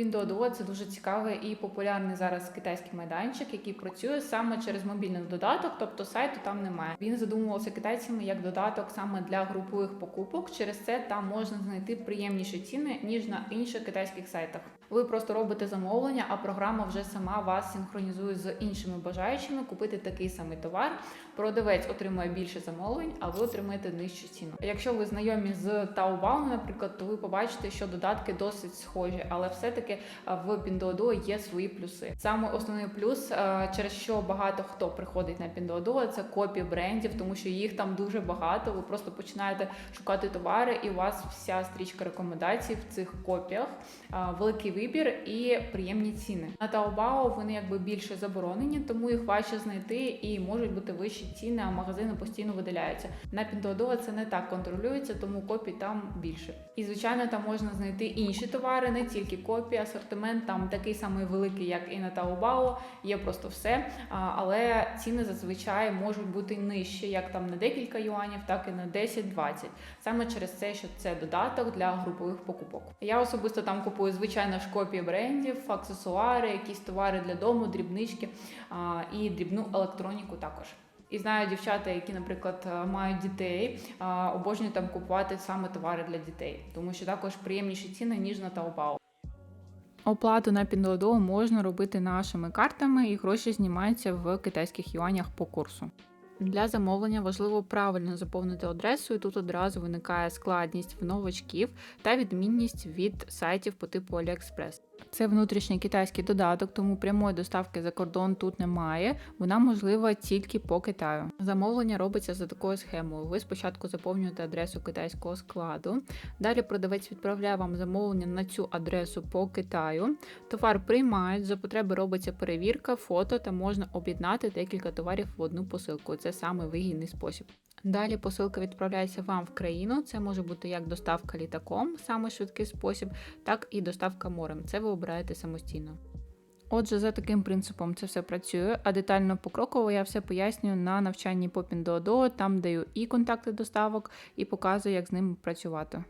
Pinduoduo – це дуже цікавий і популярний зараз китайський майданчик, який працює саме через мобільний додаток, тобто сайту там немає. Він задумувався китайцями як додаток саме для групових покупок. Через це там можна знайти приємніші ціни ніж на інших китайських сайтах. Ви просто робите замовлення, а програма вже сама вас синхронізує з іншими бажаючими купити такий самий товар. Продавець отримує більше замовлень, а ви отримаєте нижчу ціну. Якщо ви знайомі з Taobao, наприклад, то ви побачите, що додатки досить схожі, але все-таки а, в Pinduoduo є свої плюси. Саме основний плюс, через що багато хто приходить на Pinduoduo, це копії брендів, тому що їх там дуже багато. Ви просто починаєте шукати товари, і у вас вся стрічка рекомендацій в цих копіях, великий вибір і приємні ціни. На Taobao вони якби більше заборонені, тому їх важче знайти і можуть бути вищі ціни, а магазини постійно видаляються. На Pinduoduo це не так контролюється, тому копій там більше. І звичайно, там можна знайти інші товари, не тільки копії, асортимент там такий самий великий, як і на Taobao, є просто все. Але ціни зазвичай можуть бути нижчі, як там на декілька юанів, так і на 10-20. Саме через це, що це додаток для групових покупок. Я особисто там купую звичайно ж копії брендів, аксесуари, якісь товари для дому, дрібнички і дрібну електроніку також. І знаю дівчата, які, наприклад, е, мають дітей, обожнюють там купувати саме товари для дітей, тому що також приємніші ціни ніж на Taobao. Оплату на Pinduoduo можна робити нашими картами, і гроші знімаються в китайських юанях по курсу. Для замовлення важливо правильно заповнити адресу, і тут одразу виникає складність в новачків та відмінність від сайтів по типу AliExpress. Це внутрішній китайський додаток, тому прямої доставки за кордон тут немає. Вона можлива тільки по Китаю. Замовлення робиться за такою схемою. Ви спочатку заповнюєте адресу китайського складу. Далі продавець відправляє вам замовлення на цю адресу по Китаю. Товар приймають, за потреби робиться перевірка, фото та можна об'єднати декілька товарів в одну посилку. Це саме вигідний спосіб. Далі посилка відправляється вам в країну. Це може бути як доставка літаком, саме швидкий спосіб, так і доставка морем. Це ви обираєте самостійно. Отже, за таким принципом це все працює, а детально покроково я все пояснюю на навчанні по Pinduoduo, там даю і контакти доставок, і показую, як з ними працювати.